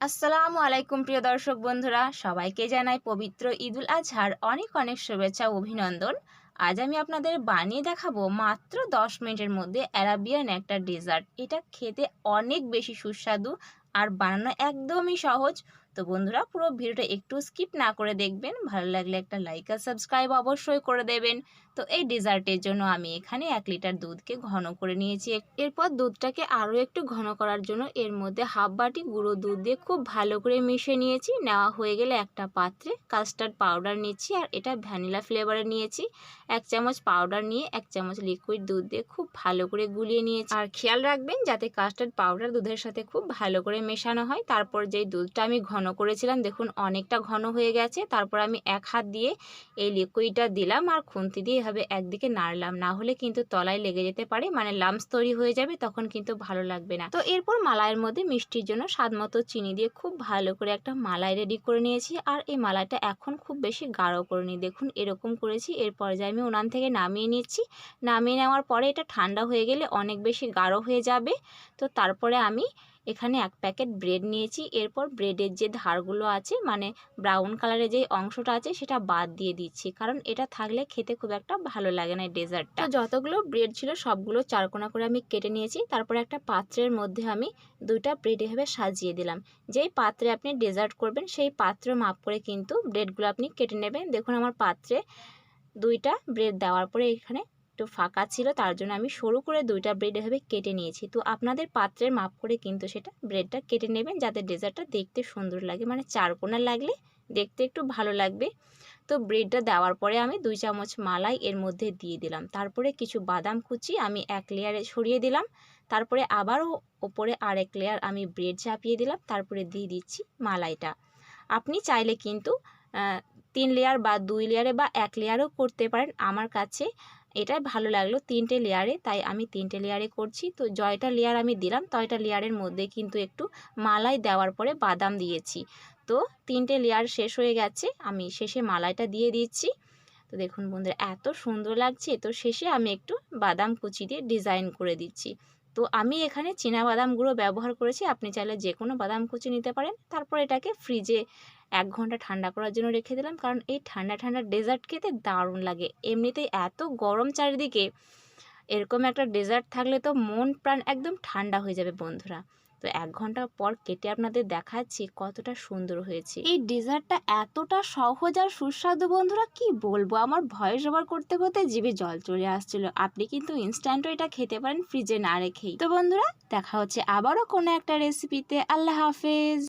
আসসালামু আলাইকুম, প্রিয় দর্শক বন্ধুরা। সবাইকে জানাই পবিত্র ঈদুল আজহার অনেক অনেক শুভেচ্ছা অভিনন্দন। আজ আমি আপনাদের বানিয়ে দেখাবো মাত্র দশ মিনিটের মধ্যে অ্যারাবিয়ান একটা ডেজার্ট। এটা খেতে অনেক বেশি সুস্বাদু আর বানানো একদমই সহজ। তো বন্ধুরা, পুরো ভিডিওটা একটু স্কিপ না করে দেখবেন। ভালো লাগলে একটা লাইক আর সাবস্ক্রাইব অবশ্যই করে দেবেন। তো এই ডেজার্টের জন্য আমি এখানে এক লিটার দুধকে ঘন করে নিয়েছি। এরপর দুধটাকে আরও একটু ঘন করার জন্য এর মধ্যে হাফ বাটি গুঁড়ো দুধ দিয়ে খুব ভালো করে মিশে নিয়েছি। নেওয়া হয়ে গেলে একটা পাত্রে কাস্টার্ড পাউডার নিচ্ছি আর এটা ভ্যানিলা ফ্লেভারে নিয়েছি। এক চামচ পাউডার নিয়ে এক চামচ লিকুইড দুধ দিয়ে খুব ভালো করে গুলিয়ে নিয়েছি। আর খেয়াল রাখবেন যাতে কাস্টার্ড পাউডার দুধের সাথে খুব ভালো করে মেশানো হয়, তারপর যেই দুধটা আমি ঘন করেছিলাম। দেখুন, অনেকটা ঘন হয়ে গেছে। তারপর আমি এক হাত দিয়ে এই লিকুইডটা দিলাম আর খুন্তি দিয়ে এভাবে একদিকে নাড়লাম। না হলে কিন্তু তলায় লেগে যেতে পারে মানে লামস তৈরি হয়ে যাবে, তখন কিন্তু ভালো লাগবে না। তো এরপর মালাইয়ের মধ্যে মিষ্টির জন্য স্বাদ মতো চিনি দিয়ে খুব ভালো করে একটা মালাই রেডি করে নিয়েছি। আর এই মালাইটা এখন খুব বেশি গাঢ় করে নিই দেখুন, এরকম করেছি। এরপর যে আমি উনান থেকে নামিয়ে নিচ্ছি। নামিয়ে নেওয়ার পরে এটা ঠান্ডা হয়ে গেলে অনেক বেশি গাঢ় হয়ে যাবে। তো তারপরে আমি এখানে এক প্যাকেট ব্রেড নিয়েছি। এরপর ব্রেডের যে ধারগুলো আছে মানে ব্রাউন কালারের যে অংশটা আছে, সেটা বাদ দিয়ে দিচ্ছি। কারণ এটা থাকলে খেতে খুব একটা ভালো লাগে না ডেজার্টটা। যতগুলো ব্রেড ছিল, সবগুলো চারকোনা করে আমি কেটে নিয়েছি। তারপরে একটা পাত্রের মধ্যে আমি দুইটা ব্রেড এভাবে সাজিয়ে দিলাম। যেই পাত্রে আপনি ডেজার্ট করবেন, সেই পাত্র মাপ করে কিন্তু ব্রেডগুলো আপনি কেটে নেবেন। দেখুন, আমার পাত্রে দুইটা ব্রেড দেওয়ার পরে এখানে একটু ফাঁকা ছিল, তার জন্য আমি সরু করে দুইটা ব্রেড এভাবে কেটে নিয়েছি। তো আপনাদের পাত্রের মাপ করে কিন্তু সেটা ব্রেডটা কেটে নেবেন, যাতে ডেজার্টটা দেখতে সুন্দর লাগে। মানে চারকোনা লাগলে দেখতে একটু ভালো লাগবে। তো ব্রেডটা দেওয়ার পরে আমি দুই চামচ মালাই এর মধ্যে দিয়ে দিলাম। তারপরে কিছু বাদাম কুচি আমি এক লেয়ারে সরিয়ে দিলাম। তারপরে আবারও ওপরে আরেক লেয়ার আমি ব্রেড চাপিয়ে দিলাম। তারপরে দিয়ে দিচ্ছি মালাইটা। আপনি চাইলে কিন্তু তিন লেয়ার বা দুই লেয়ারে বা এক লেয়ারও করতে পারেন। আমার কাছে এটাই ভালো লাগল তিনটে লেয়ারে, তাই আমি তিনটে লেয়ারে করছি। তো জয়টা লেয়ার আমি দিলাম, তয়টা লেয়ারের মধ্যে কিন্তু একটু মালাই দেওয়ার পরে বাদাম দিয়েছি। তো তিনটে লেয়ার শেষ হয়ে গেছে, আমি শেষে মালাইটা দিয়ে দিচ্ছি। তো দেখুন বন্ধুরা, এত সুন্দর লাগছে। তো শেষে আমি একটু বাদাম কুচি দিয়ে ডিজাইন করে দিচ্ছি। তো আমি এখানে বাদাম গুঁড়ো ব্যবহার করেছি। আপনি চাইলে যে কোনো বাদাম কুচি নিতে পারেন। তারপর এটাকে ফ্রিজে এক ঘণ্টা ঠান্ডা করার জন্য রেখে দিলাম। কারণ এই ঠান্ডা ঠান্ডা ডেজার্ট খেতে দারুণ লাগে। এমনিতেই এত গরম চারিদিকে, এরকম একটা ডেজার্ট থাকলে তো মন প্রাণ একদম ঠান্ডা হয়ে যাবে বন্ধুরা। তো এক ঘণ্টা পর কেটে আপনাদের দেখাচ্ছি কতটা সুন্দর হয়েছে। এই ডেজার্টটা এতটা সহজ আর সুস্বাদু, বন্ধুরা, কি বলব? আমার ভয়েস ওভার করতে করতে জিভে জল চলে আসছিল। আপনি কিন্তু ইনস্ট্যান্টও এটা খেতে পারেন ফ্রিজে না রেখেই। তো বন্ধুরা, দেখা হচ্ছে আবারও কোনো একটা রেসিপিতে আল্লাহ হাফেজ।